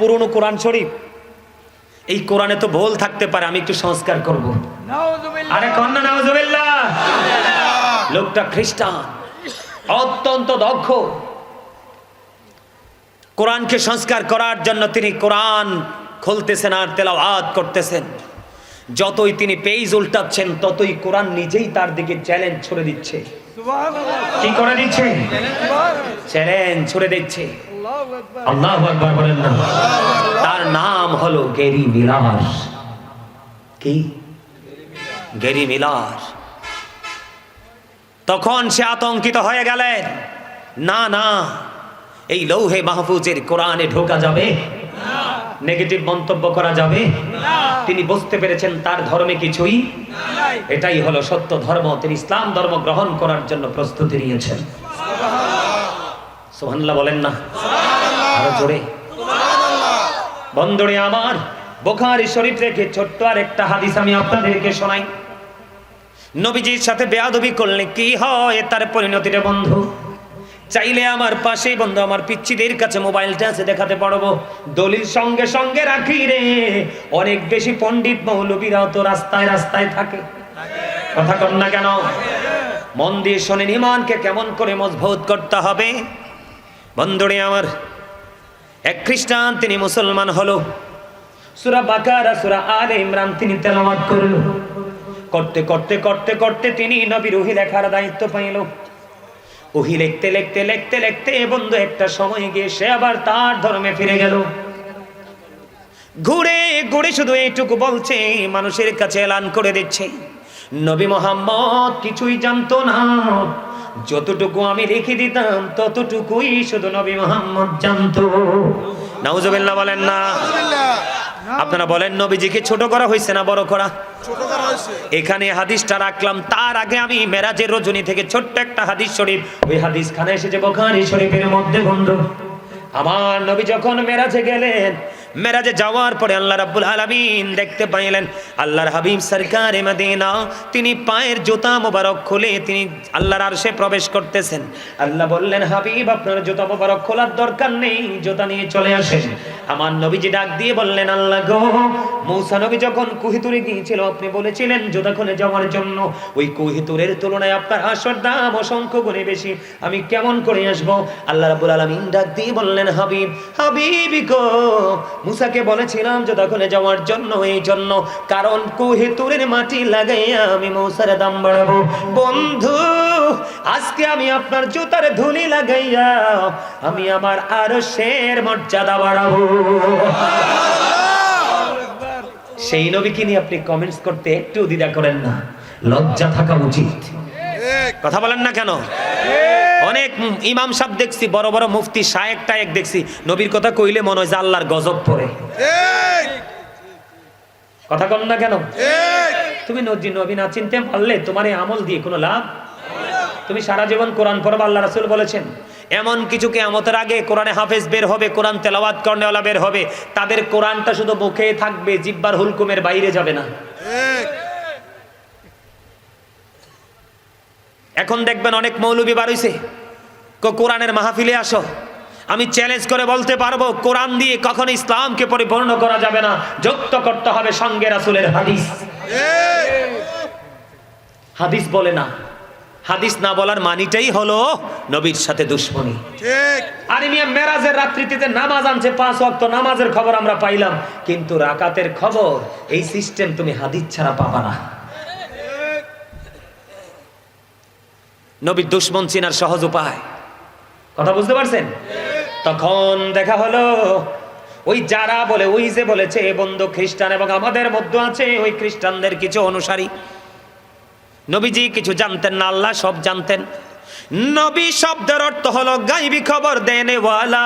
পুরনো কোরআন শরীফ? এই কোরআনে তো ভুল থাকতে পারে আমি একটু সংস্কার করব। আরে কন্যা নাউজুবিল্লাহ। লোকটা খ্রিস্টান অত্যন্ত দক্ষ। কোরআনকে সংস্কার করার জন্য তিনি কোরআন খুলতেছেন আর তেলাওয়াত করতেছেন। যতই তিনি পেজ উল্টাচ্ছেন ততই কোরআন নিজেই তার দিকে চ্যালেঞ্জ ছুড়ে দিচ্ছে। কি করে দিচ্ছে? চ্যালেঞ্জ ছুড়ে দিচ্ছে। তার নাম হলো গেরি মিলার। কি? Gary Miller. তখন সে আতঙ্কিত হয়ে গেলেন। না না, এই লৌহে মাহফুজের কোরআনে ঢোকা যাবে? নেগেটিভ মন্তব্য করা যাবে? তিনি বুঝতে পেরেছেন তার ধর্মে কিছুই এটাই হলো সত্য ধর্ম। তিনি ইসলাম ধর্ম গ্রহণ করার জন্য প্রস্তুতি নিয়েছেন। সোহান্লা বলেন না। আরও জোরে। বন্ধুরে আমার বোখারি শরীফ রেখে ছোট্ট আর একটা হাদিস আমি আপনাদেরকে শোনাই। নবীজির সাথে বেয়াদবি করলে কি হয়? তার পরিণতিটা বন্ধু। চাইলে আমার পাশেই বন্ধু আমার পিচ্ছিদের কাছে মোবাইলটা আছে দেখাতে পারব। দলিল সঙ্গে সঙ্গে রাখি রে। অনেক বেশি পণ্ডিত মৌলবীরাও তো রাস্তায় রাস্তায় থাকে। কথা কর না কেন? মন দিয়ে শোনেন ইমানকে কেমন করে মজবুত করতে হবে? বন্ধুরে আমার, এক খ্রিস্টান তিনি মুসলমান হলো। সুরা বাকারা, সুরা আলে ইমরান তিনি তেলাওয়াত করল। করতে করতে করতে করতে তিনি নবীর ওহি লেখার দায়িত্ব পাইল। ওহি লিখতে লিখতে লিখতে লিখতে বন্ধু একটা সময় গিয়ে সে আবার তার ধর্মে ফিরে গেল। ঘুরে ঘুরে শুধু এইটুকু বলছে, মানুষের কাছে এলান করে দিচ্ছে। নবী মোহাম্মদ কিছুই জানতো না। যতটুকু আমি রেখে দিতাম ততটুকুই শুধু নবী মোহাম্মদ জানতো। নাউজুবিল্লাহ বলেন না। আপনারা বলেন নবীজিকে ছোট করা হয়েছে না বড় করা? এখানে হাদিসটা রাখলাম তার আগে আমি মেরাজের রজনী থেকে ছোট্ট একটা হাদিস শরীফ ওই হাদিস খানে এসেছে বোখারি শরীফের মধ্যে বন্ধু। আমার নবী যখন মেরাজে গেলেন, মেরাজে যাওয়ার পরে আল্লাহ রাব্বুল আলামিন দেখতে পাইলেন, আল্লাহর হাবিব সরকার মদিনা, তিনি পায়ের জুতা মোবারক খুলে তিনি আল্লাহর আরশে প্রবেশ করতেছেন। আল্লাহ বললেন, হাবিব, আপনার জুতা মোবারক খোলার দরকার নেই, জুতা নিয়ে চলে আসেন। আমার নবীজি ডাক দিয়ে বললেন, আল্লাহ গো, মৌসা নবী যখন কুহিতুরে গিয়েছিল, আপনি বলেছিলেন জুতা খুলে যাওয়ার জন্য। ওই কুহিতুরের তুলনায় আপনার আসর দাম অসংখ্য গুণে বেশি। আমি কেমন করে আসব? আল্লাহ রাব্বুল আলামিন ডাক দিয়ে বললেন, হাবিব, হাবিবি গো, মুসাকে বলেছিলাম জুতা খুলে যাওয়ার জন্য, এই জন্য। কারণ কুহিতুরের মাটি লাগাইয়া আমি মৌসার দাম বাড়াবো। বন্ধু, আজকে আমি আপনার জুতার ধুলি লাগাইয়া আমি আমার আরও শের মর্যাদা বাড়াবো। সেই নবীকে নিয়ে আপনি কমেন্টস করতে একটু দ্বিধা করেন না। লজ্জা থাকা উচিত। কথা বলেন না কেন? অনেক ইমাম সাহেব দেখছি, বড় বড় মুফতি, শায়েক টায়েক দেখছি, নবীর কথা কইলে মনে হয় যে আল্লাহর গজব পড়ে। কথা কন না কেন? তুমি নজি নবী না চিনতে পারলে তোমার এই আমল দিয়ে কোনো লাভ? তুমি সারা জীবন কোরআন পড়বা, আল্লাহ রাসূল বলেছেন। এমন কিছু কেয়ামতের আগে কোরআনে হাফেজ বের হবে কোরআন তেলাওয়াত করনেওয়ালা বের হবে তাদের কোরআনটা শুধু মুখে থাকবে জিব্বার হুলকুমের বাইরে যাবে না। এখন দেখবেন অনেক মৌলবী হইছে কোরআনের মাহফিলে আসো আমি চ্যালেঞ্জ করে বলতে পারব কোরআন দিয়ে কখনো ইসলামকে পরিপূর্ণ করা যাবে না যুক্ত করতে হবে সঙ্গে রাসূলের হাদিস। হাদিস বলে না হাদিস না বলার মানিটাই হলো নবীর সাথে দুশ্মনী। আরে মিয়া মেরাজের রাত্রিতে নামাজ আনছে পাঁচ ওয়াক্ত নামাজের খবর আমরা পাইলাম। কিন্তু রাকাতের খবর এই সিস্টেম তুমি হাদিস ছাড়া পাবা না। নবীর দুশ্মন চিনার সহজ উপায়। কথা বুঝতে পারছেন? তখন দেখা হলো ওই যারা বলে ওই যে বলেছে বন্ধু খ্রিস্টান এবং আমাদের মধ্যে আছে ওই খ্রিস্টানদের কিছু অনুসারী। নবীজি কিছু জানতেন না, আল্লাহ সব জানতেন। নবী শব্দের অর্থ হলো গাইবি খবর দেনেওয়ালা।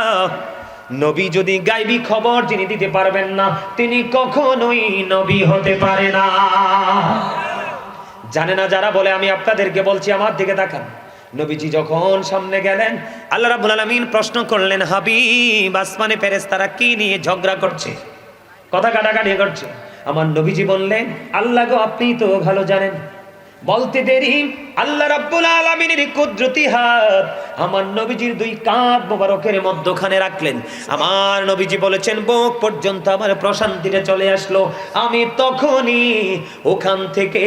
নবী যদি গাইবি খবর যিনি দিতে পারবেন না, তিনি কখনোই নবী হতে পারে না। জানে না যারা বলে, আমি আপনাদেরকে বলছি, আমার দিকে তাকান। নবীজি যখন সামনে গেলেন, আল্লাহ রাব্বুল আলামিন প্রশ্ন করলেন, হাবিব, আসমানে ফেরেশতারা কি নিয়ে ঝগড়া করছে? কথা কাটাকাটি করছে। আমার নবীজি বললেন, আল্লাহ গো আপনি তো ভালো জানেন। বলতে দেরি। আল্লাহ রাব্বুল আলামিনের কুদরতি হাত আমার নবীজির দুই কাঁধ মোবারকের মধ্যখানে রাখলেন। আমার নবীজি বলেছেন, বুক পর্যন্ত আমার প্রশান্তিতে চলে আসলো। আমি তখনই ওখান থেকে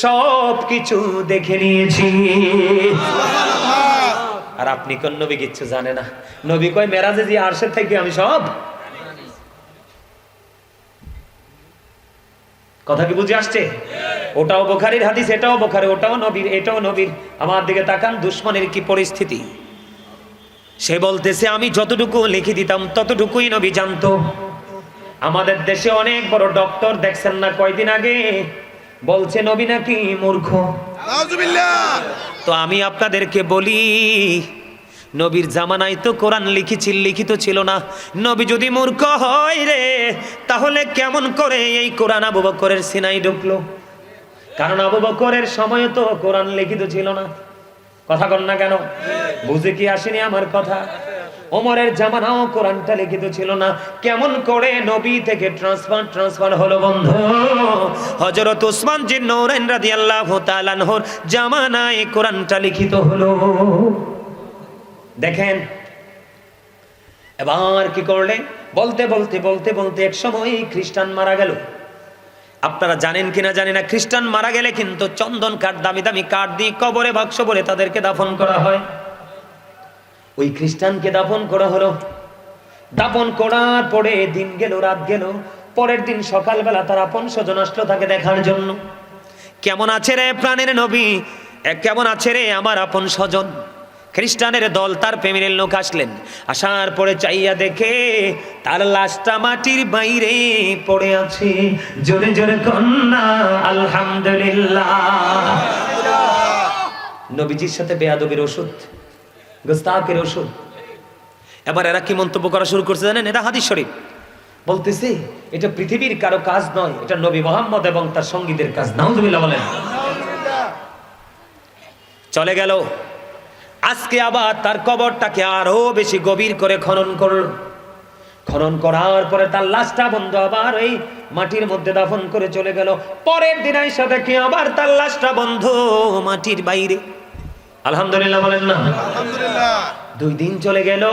সব কিছু দেখে নিয়েছি। আর আপনি কোন নবী কিচ্ছু জানে না? নবী কয়, মেরাজে যে আরশে থেকে আমি সব কথা কি বুঝে আসছে? ওটাও বোখারির হাদিস এটাও বোখারি ওটাও নবীর এটাও নবীর। আমার দিকে তাকান দুশ্মনের কি পরিস্থিতি? সে বলতেছে আমি যতটুকু লিখে দিতাম ততটুকুই নবী জানতো। আমাদের দেশে অনেক বড় ডক্টর দেখছেন না কয়দিন আগে? বলছে নবী নাকি মূর্খ? তো আমি আপনাদেরকে বলি নবীর জামানায় তো কোরআন লিখেছিল লিখিত ছিল না। নবী যদি মূর্খ হয় রে, তাহলে কেমন করে এই কোরআন আবু বকরের সিনাই ঢুকলো? কারণ আবু বকরের সময় তো কোরআন লিখিত ছিল না। কথা কন না কেন? বুঝে কি আসেনি আমার কথা? ওমরের জামানাও কোরআনটা লিখিত ছিল না। কেমন করে নবী থেকে ট্রান্সফার ট্রান্সফার হলো বন্ধ? হযরত ওসমান জিন নৌরাইন রাদিয়াল্লাহু তাআলা জামানায় কোরআনটা লিখিত হলো। দেখেন। এবার কি করলে? বলতে বলতে বলতে বলতে এক সময় খ্রিস্টান মারা গেল। আপনারা জানেন কিনা জানি না, খ্রিস্টান মারা গেলে কিন্তু চন্দন কাঠ, দামি দামি কাঠ দিয়ে কবরে বাক্স বলে তাদেরকে দাফন করা হয়। ওই খ্রিস্টানকে দাফন করা হলো। দাফন করার পরে দিন গেল, রাত গেল। পরের দিন সকালবেলা তার আপন স্বজন আসলো তাকে দেখার জন্য। কেমন আছে রে প্রাণের নবী? কেমন আছে রে আমার আপন স্বজন? খ্রিস্টানের দল তার ফ্যামিলির লোক আসলেন। আসার পরে চাইয়া দেখে তার লাশটা মাটির বাইরে পড়ে আছে। জোরে জোরে কন্যা আলহামদুলিল্লাহ। নবীজির সাথে বেয়াদবির ওষুধ গোস্তাকের ওষুধ। এবার এরা কি মন্তব্য করা শুরু করছে জানেন? এটা হাদিস শরীফ। বলতেছে এটা পৃথিবীর কারও কাজ নয় এটা নবী মোহাম্মদ এবং তার সঙ্গীদের কাজ। নাউজুবিল্লাহ বলেন। চলে গেল। আজকে আবার তার কবরটাকে আরও বেশি গভীর করে খনন করল। খনন করার পরে তার লাশটা বন্ধ আবার ওই মাটির মধ্যে দাফন করে চলে গেল। পরের দিন আইসা দেখি আবার তার লাশটা বন্ধ মাটির বাইরে। আলহামদুলিল্লাহ বলেন না? দুই দিন চলে গেল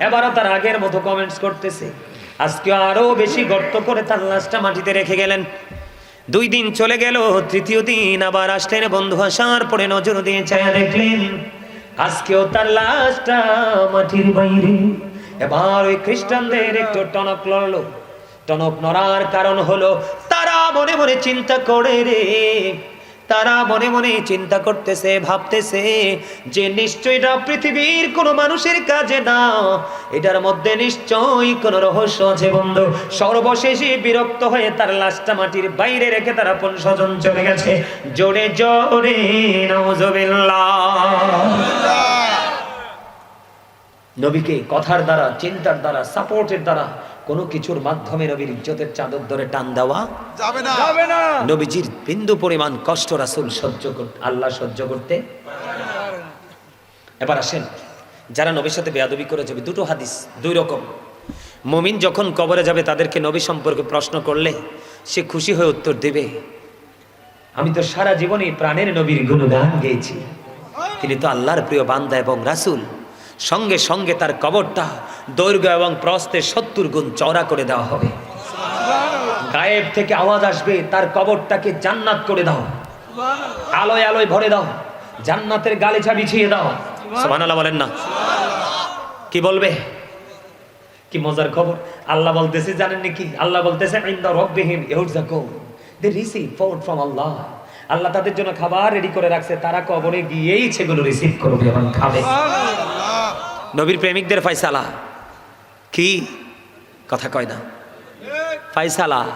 এবারও তার আগের মতো কমেন্টস করতেছে। আজকে আরও বেশি গর্ত করে তার লাশটা মাটিতে রেখে গেলেন। দুই দিন চলে গেল তৃতীয় দিন আবার আসলেন বন্ধু আসার পরে নজর দিয়ে ছায়া দেখলেন। আজকেও তার লাশটা মাটির বাইরে। এবার ওই খ্রিস্টানদের একটু টনক লড়লো। টনক নড়ার কারণ হলো তারা মনে মনে চিন্তা করে রে তারা মনে মনে চিন্তা করতেছে, ভাবতেছে যে নিশ্চয় এটা পৃথিবীর কোন মানুষের কাজে না। এটার মধ্যে নিশ্চয়ই কোন রহস্য আছে বন্ধু। সর্বশেষে বিরক্ত হয়ে তার লাশটা মাটির বাইরে রেখে তারা আপন স্বজন চলে গেছে। জোরে জোরে নবীকে কথার দ্বারা, চিন্তার দ্বারা সাপোর্টের দ্বারা কোনো কিছুর মাধ্যমে নবীর ইজ্জতের চাদর ধরে টান দেওয়া যাবে না। যাবে না। নবীজির বিন্দু পরিমাণ কষ্ট রাসুল সহ্য করতে আল্লাহ সহ্য করতে এবার আসেন। যারা নবীর সাথে বেয়াদবি করে যাবে দুটো হাদিস দুই রকম। মমিন যখন কবরে যাবে তাদেরকে নবী সম্পর্কে প্রশ্ন করলে সে খুশি হয়ে উত্তর দেবে আমি তো সারা জীবনে প্রাণের নবীর গুণগান গেয়েছি। তিনি তো আল্লাহর প্রিয় বান্দা এবং রাসুল। সঙ্গে সঙ্গে তার কবরটা দৈর্ঘ্য এবং প্রস্তে সত্তর গুণ চওড়া করে দেওয়া হবে। গায়েব থেকে আওয়াজ আসবে, তার কবরটাকে জান্নাত করে দাও। আলোয় আলোয় ভরে দাও। জান্নাতের গালিচা বিছিয়ে দাও। সুবহানাল্লাহ বলেন না। কি বলবে? কি মজার খবর? আল্লাহ বলতেছে, জানেন নাকি? আল্লাহ বলতেছে, ইনদা রাব্বিহিম ইয়ারযাকুন they receive food from Allah Allah তাদের জন্য খাবার রেডি করে রাখছে, তারা কবরে গিয়েই সেগুলো রিসিভ করবে এবং খাবে। নবীর প্রেমিকদের ফয়সালা। কি? কথা কয় না। ফয়সালা।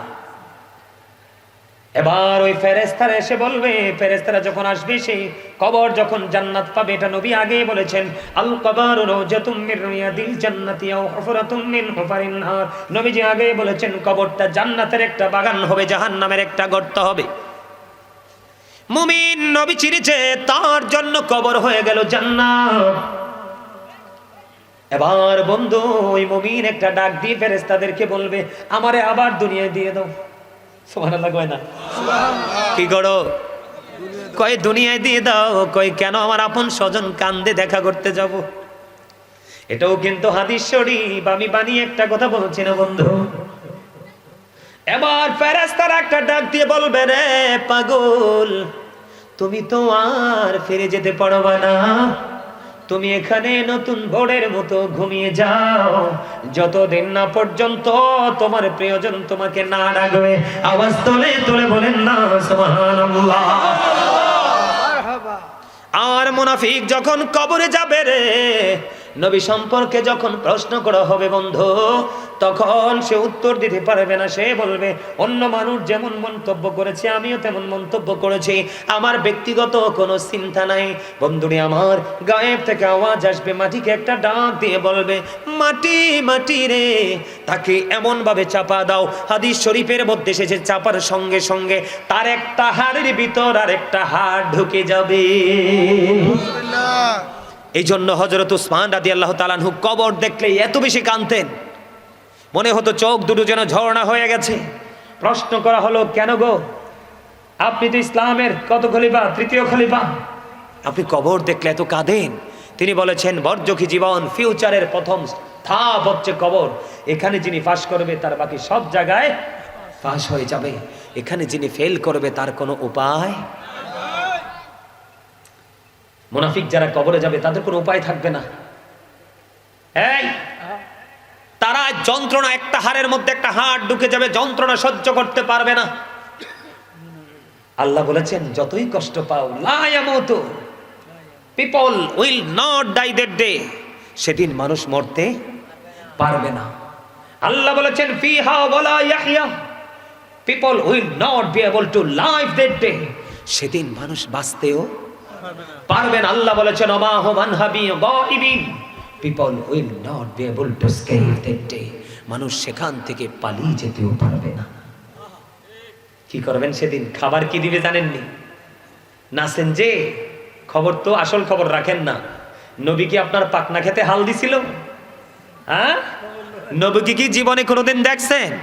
এবার ওই ফেরেস্তারা এসে বলবে ফেরেস্তারা যখন আসবে, সেই কবর যখন জান্নাত পাবে, এটা নবী আগেই বলেছেন, আল কবর রওজাতুম মির রিয়াদিল জান্নাতি আও হুফরাতুম মিন হুফারিন নার। নবীজি আগেই বলেছেন, কবরটা জান্নাতের একটা বাগান হবে, জাহান্নামের একটা গর্ত হবে। মুমিন নবী চিনেছে, তার জন্য কবর হয়ে গেল জান্নাত। এবার বন্ধু, ওই মমিন একটা ডাক দিয়ে ফেরেস্তাদেরকে বলবে, আমারে আবার দুনিয়ায় দিয়ে দাও। না? কি করো? কয়, দুনিয়ায় দিয়ে দাও। কয়, কেন আমার আপন স্বজন কান্দে দেখা করতে যাব? এটাও কিন্তু হাদিস শরীফ। আমি বানিয়ে একটা কথা বলছি না, বন্ধু। এবার ফেরেস্তার একটা ডাক দিয়ে বলবে, রে পাগল, তুমি তো আর ফিরে যেতে পারবে না। তুমি এখানে নতুন ভোরের মতো ঘুমিয়ে যাও। যতদিন না পর্যন্ত তোমার প্রিয়জন তোমাকে না ডাকবে আওয়াজ তোলে তোলে বলেন না সুবহানাল্লাহ। আর মুনাফিক যখন কবরে যাবে রে নবী সম্পর্কে যখন প্রশ্ন করা হবে, বন্ধু, তখন সে উত্তর দিতে পারবে না। সে বলবে, অন্য মানুষ যেমন মন্তব্য করেছে, আমিও তেমন মন্তব্য করেছি। আমার ব্যক্তিগত কোনো চিন্তা নাই। বন্ধুরে, আমার গায়েব থেকে আওয়াজ আসবে, মাটিকে একটা ডাক দিয়ে বলবে, মাটি মাটি রে, তাকে এমনভাবে চাপা দাও। হাদিস শরীফের মধ্যে এসেছে, চাপার সঙ্গে সঙ্গে তার একটা হাড়ের ভিতর আর একটা হাড় ঢুকে যাবে। এই জন্য হজরত উসমান রাদি আল্লাহ তালানহু কবর দেখলে এত বেশি কানতেন মনে হতো চোখ দুটো যেন ঝর্ণা হয়ে গেছে। প্রশ্ন করা হলো, কেন গো? আপনি তো ইসলামের কত খলিফা? তৃতীয় খলিফা? আপনি কবর দেখলে এত কাঁদেন? তিনি বলেছেন বর্জকি জীবন, ফিউচারের প্রথম ধাপ হচ্ছে কবর। এখানে যিনি পাশ করবে, তার বাকি সব জায়গায় পাশ হয়ে যাবে। এখানে যিনি ফেল করবে, তার কোনো উপায় মুনাফিক যারা কবরে যাবে, তাদের কোনো উপায় থাকবে না। তারা যন্ত্রণা একটা হাড়ের মধ্যে একটা হাড় ঢুকে যাবে, যন্ত্রণা সহ্য করতে পারবে না। আল্লাহ বলেছেন, যতই কষ্ট পাও লায়ামতো people will not die that day সেদিন মানুষ মরতে পারবে না। আল্লাহ বলেছেন, ফিহা ওয়ালা ইয়াহইয়া। People will not be able to live that day সেদিন মানুষ বাঁচতেও পারবেন আল্লাহ বলেছেন অমাহমান হাবি গাইবিন people will not be able to escape that day মানুষ সেখান থেকে পালিয়ে যেতেও পারবে না। কি করবেন সেদিন? খাবার কি দিবে জানেননি? নাসেন যে, খবর তো আসল খবর রাখেন না। নবী কি আপনার পাকনা খেতে হাল দিছিল? হ্যাঁ? নবীকে কি জীবনে কোনোদিন দেখছেন?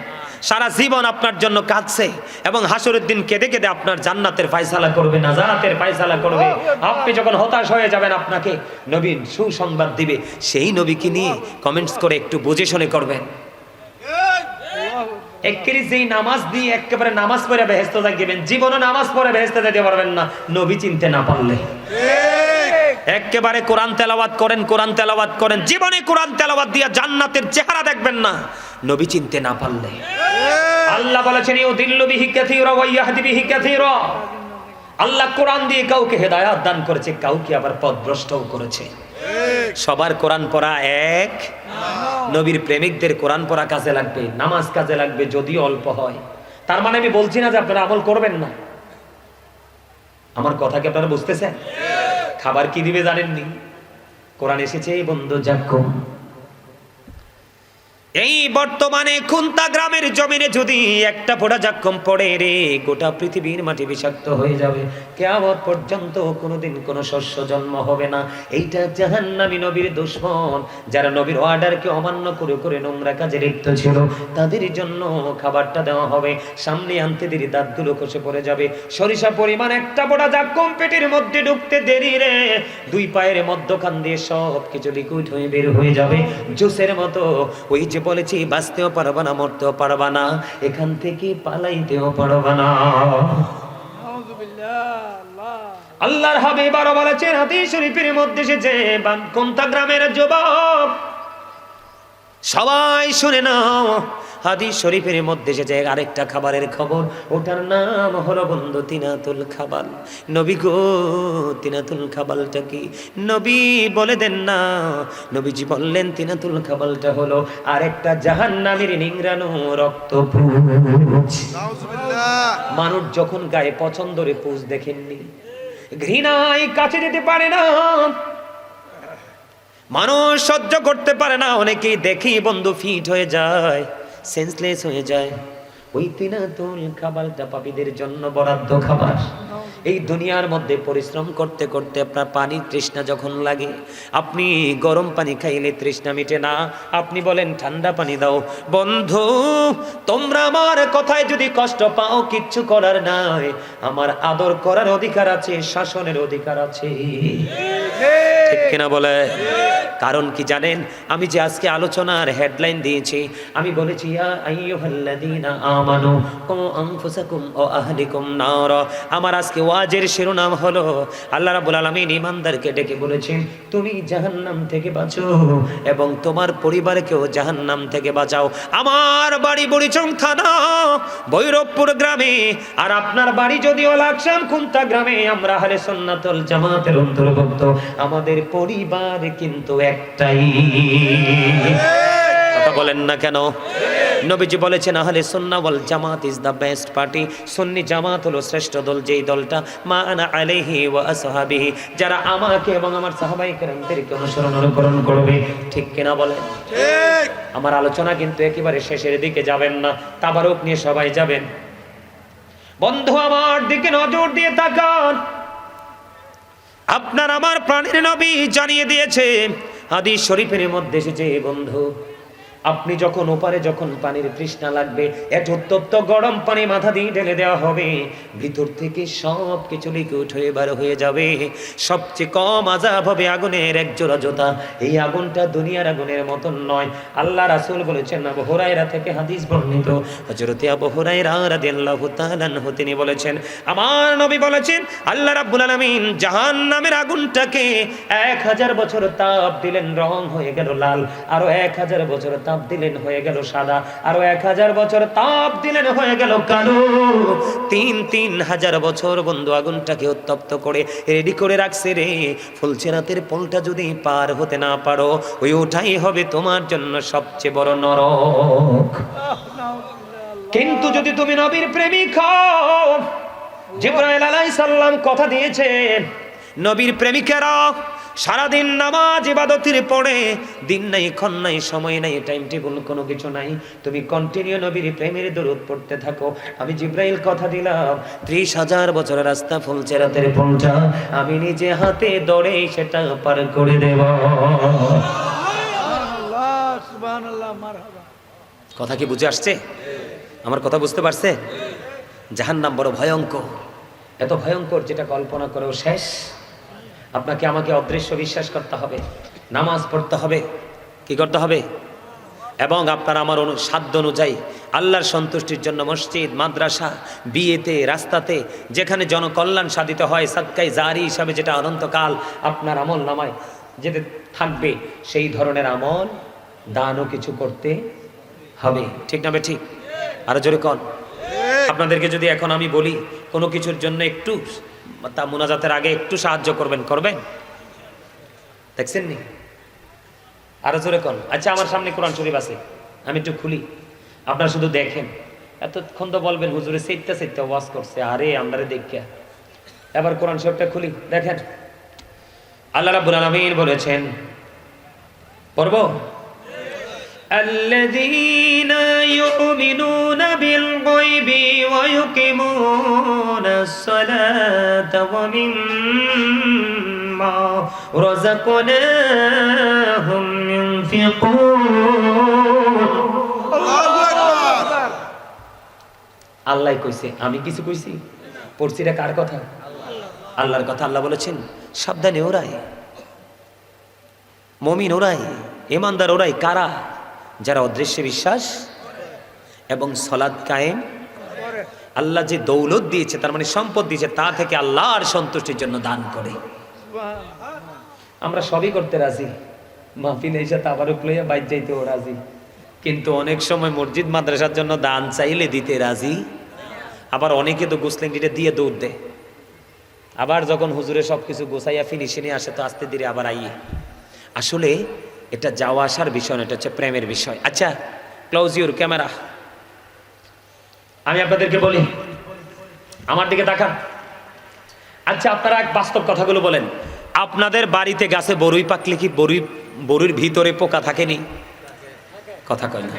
সারা জীবন আপনার জন্য কাঁদছে এবং হাসরের দিন কেঁদে কেঁদে আপনার জান্নাতের ফায়সালা করবে নাজারাতের ফায়সালা করবে। আপনি যখন হতাশ হয়ে যাবেন আপনাকে নবীন সুসংবাদ দিবে। সেই নবীকে নিয়ে কমেন্টস করে একটু বুঝে শুনে করবেন। একেবারে যেই নামাজ দিয়ে একেবারে নামাজ পড়ে বেহেস্ত থাকবেন, জীবনে নামাজ পড়ে বেহেস্তে যেতে পারবেন না। নবী চিনতে না পারলে। একেবারে কোরআন তেলাওয়াত করেন কোরআন তেলাওয়াত করেন। জীবনে কোরআন তেলাওয়াত দিয়ে জান্নাতের চেহারা দেখবেন না। নবী চিনতে না পারলে। আল্লাহ বলেছেন ইউ দিল্লু বিহি কাসীরা ওয়া ইয়াহদি বিহি কাসীরা। আল্লাহ কোরআন দিয়ে কাউকে হেদায়াত দান করেছে কাউকে আবার পথভ্রষ্টও করেছে। সবার কোরআন পড়া এক। নবীর প্রেমিকদের কোরআন পড়া কাজে লাগবে নামাজ কাজে লাগবে যদিও অল্প হয়। তার মানে আমি বলছি না যে আপনারা আমল করবেন না। আমার কথা কি আপনারা বুঝতেছেন? খাবার কি দিবে জানেননি? কোরআন এসেছে বন্ধু যাকুম এই বর্তমানে খুন্তা গ্রামের জমিনে যদি একটা ফোঁটা জাক্কম পড়ে রে, গোটা পৃথিবীর মাটি বিষাক্ত হয়ে যাবে। কেমন পর্যন্ত কোনোদিন কোনো শস্য জন্ম হবে না। এইটা জাহান্নামী নবীর দুশ্মন, যারা নবীর অর্ডারকে অমান্য করে করে নোংরা কাজে লিপ্ত ছিল। তাদের জন্য খাবারটা দেওয়া হবে। সামনে আনতে দেরি, দাঁতগুলো খসে পড়ে যাবে। সরিষা পরিমাণ একটা ফোঁটা জাক্কম পেটের মধ্যে ঢুকতে দেরি রে। দুই পায়ের মধ্যখান দিয়ে সব কিছু লিকুইড হয়ে বের হয়ে যাবে। জুসের মতো ওই যে বলেছি বাঁচতেও পারবা না, মরতেও পারবা না, এখান থেকে পালাইতেও পারবা না। আল্লাহর হাবিব আরও বলেছেন, হাদিস শরীফের মধ্যে এসেছে বান- কোনটা গ্রামের যুবক, সবাই শুনে নাও হাদিস শরীফের মধ্যে এসেছে আরেকটা খাবারের খবর। ওটার নাম হলো বন্ধু তিনাতুল খাবাল। নবী গো, তিনাতুল খাবালটা কি? নবী বলে দেন না। নবীজি বললেন, তিনাতুল খাবালটা হলো আরেকটা জাহান্নামীর নিংরানো রক্ত মানুষ যখন গায়ে পছন্দরে পুষ দেখেননি, ঘৃণায় কাছে যেতে পারে না। মানুষ সহ্য করতে পারে না। অনেকেই দেখি বন্ধু ফিট হয়ে যায়। সেন্সলেস হয়ে যায়। ওই তিনাতুল খাবারটা পাপীদের জন্য বরাদ্দ খাবার। এই দুনিয়ার মধ্যে পরিশ্রম করতে করতে আপনার পানি তৃষ্ণা যখন লাগে, আপনি গরম পানি খাইলে তৃষ্ণা মিটে না। আপনি বলেন, ঠান্ডা পানি দাও। বন্ধু, তোমরা আমার কথায় যদি কষ্ট পাও, কিচ্ছু করার নাই। আমার আদর করার অধিকার আছে, শাসনের অধিকার আছে। ঠিক কিনা বলে? কারণ কি জানেন? আমি যে আজকে আলোচনার হেডলাইন দিয়েছি আমি বলেছি আমার আজকে ওয়াজের শিরোনাম হলো আল্লাহ রাব্বুল আলামিন ইমানদারকে ডেকে বলেছেন তুমি জাহান্নাম থেকে বাঁচো এবং তোমার পরিবারকেও জাহান্নাম থেকে বাঁচাও। আমার বাড়ি বড়িচং থানা ভৈরবপুর গ্রামে। আর আপনার বাড়ি যদিও লাকসাম খুন্তা গ্রামে আমরা হালে সন্ন্যাতল জামাতের অন্তর্ভুক্ত। আমাদের পরিবার কিন্তু একটাই। কথা বলেন না কেন? নবীজি বলেছেন আহলে সুন্নাহ ওয়াল জামাত ইজ দ্য বেস্ট পার্টি সুন্নি জামাত হলো শ্রেষ্ঠ দল যেই দলটা মা আনা আলাইহি ওয়া আসহাবিহি যারা আমাকে এবং আমার সাহাবাই কেরামদেরকে অনুসরণ অনুকরণ করবে। ঠিক কিনা বলেন? ঠিক। আমার আলোচনা কিন্তু একেবারে শেষের দিকে যাবেন না তাবারক নিয়ে সবাই যাবেন। বন্ধু আমার দিকে নজর দিয়ে তাকান। আপনার আমার প্রাণের নবী জানিয়ে দিয়েছে। আদি শরীফের মধ্যে এসেছে বন্ধু আপনি যখন ওপারে যখন পানির তৃষ্ণা লাগবে এক উত্তপ্ত গরম পানি মাথা দিয়ে ঢেলে দেওয়া হবে, ভিতর থেকে সব কিছু লিকুইড হয়ে বার হয়ে যাবে। সবচেয়ে কম আজাব হবে আগুনের এক জোড়া জোতা। এই আগুনটা দুনিয়ার আগুনের মতন নয়। আল্লাহ রাসূল বলেছেন, আবু হুরায়রা থেকে হাদিস বর্ণিত। হযরতে আবু হুরায়রা রাদিয়াল্লাহু তাআলা তিনি বলেছেন, আমার নবী বলেছেন, আল্লাহ রাব্বুল আলামিন জাহান্নামের আগুনটাকে এক হাজার বছর তাপ দিলেন, রং হয়ে গেল লাল। আরও এক হাজার বছর তাপ দিলেন হয়ে গেল সাদা। আরও এক হাজার বছর তাপ দিলেন হয়ে গেল কালো। তিন তিন হাজার বছর বন্ধু আগুনটাকে উত্তপ্ত করে রেডি করে রাখছে রে। ফুলছে রাতের পোলটা যদি পার হতে না পারো, ওই ওটাই হবে তোমার জন্য সবচেয়ে বড় নরক। কিন্তু যদি তুমি নবীর প্রেমিক হও, জিব্রাইল আলাইহিস সালাম কথা দিয়েছেন, নবীর প্রেমিকেরা সারাদিন নামাজ ইবাদতের পড়ে দিন নাই, ক্ষণ নাই, সময় নাই টাইম টেবিল কোনো কিছু নাই। তুমি কন্টিনিউ নবীর প্রেমের দরুদ পড়তে থাকো। আমি জিব্রাইল কথা দিলাম, ত্রিশ হাজার বছর রাস্তা ফুলছে রাতের ফোনটা আমি নিজে হাতে দৌড়ে সেটা পার করে দেব। কথা কি বুঝে আসছে? আমার কথা বুঝতে পারছে? জাহান্নাম বড় ভয়ঙ্কর। এত ভয়ঙ্কর যেটা কল্পনা করেও শেষ। আপনাকে আমাকে অদৃশ্য বিশ্বাস করতে হবে, নামাজ পড়তে হবে। কি করতে হবে? এবং আপনার আমার অনু, সাধ্য অনুযায়ী আল্লাহর সন্তুষ্টির জন্য মসজিদ, মাদ্রাসা, বিয়েতে, রাস্তাতে, যেখানে জনকল্যাণ সাধিত হয় সাদকাই জারি হিসাবে যেটা অনন্তকাল আপনার আমল নামায় যেতে থাকবে, সেই ধরনের আমল, দানও কিছু করতে হবে। ঠিক না ঠিক? আরও জোরে কন। আপনাদেরকে যদি এখন আমি বলি কোনো কিছুর জন্য একটু তা মুনাজাতের আগে একটু সাহায্য করবেন করবেন দেখছেন নি আরো জোরে কন আচ্ছা আমার সামনে কোরআন শরীফ আছে আমি একটু খুলি আপনারা শুধু দেখেন এতক্ষণ তো বলবেন হুজুরে সেইটা সেইটা ওয়াজ করছে আরে আমরারে দেখে এবার কোরআন শরীফটা খুলি দেখেন আল্লাহ রাব্বুল আলামিন বলেছেন পড়বো الذين يؤمنون بالغيب ويقيمون الصلاة ومما رزقناهم ينفقون আল্লাহু আকবার আল্লাহ কইছে আমি কিছু কইছি পড়ছি এটা কার কথা আল্লাহর কথা আল্লাহ বলেছেন সাবধানে ওরাই মমিন ওরাই ইমানদার ওরাই কারা যারা অদৃশ্যে বিশ্বাস এবং সলাদ কায়েম আল্লাহ যে দৌলত দিয়েছে, তার মানে সম্পদ দিয়েছে, তা থেকে আল্লাহর সন্তুষ্টির জন্য দান করে। আমরা সবই করতে রাজি। মাহফিল এসে তাবারুক লইয়া বাইর যাইতেও রাজি। কিন্তু অনেক সময় মসজিদ মাদ্রাসার জন্য দান চাইলে দিতে রাজি। আবার অনেকে তো গুসলিংটিটা দিয়ে দৌড় দেয়। আবার যখন হুজুরে সব কিছু গোছাইয়া ফিনিশিনে আসে, তো আস্তে ধীরে আবার আইয়ে। আসলে এটা যাওয়া আসার বিষয় না এটা হচ্ছে প্রেমের বিষয়। আচ্ছা ক্লোজ ইউর ক্যামেরা আমি আপনাদেরকে বলি, আমার দিকে তাকান। আচ্ছা আপনারা এক বাস্তব কথাগুলো বলেন। আপনাদের বাড়িতে গাছে বরুই পাকলে কি বরুই বরুর ভিতরে পোকা থাকেনি? কথা কয় না।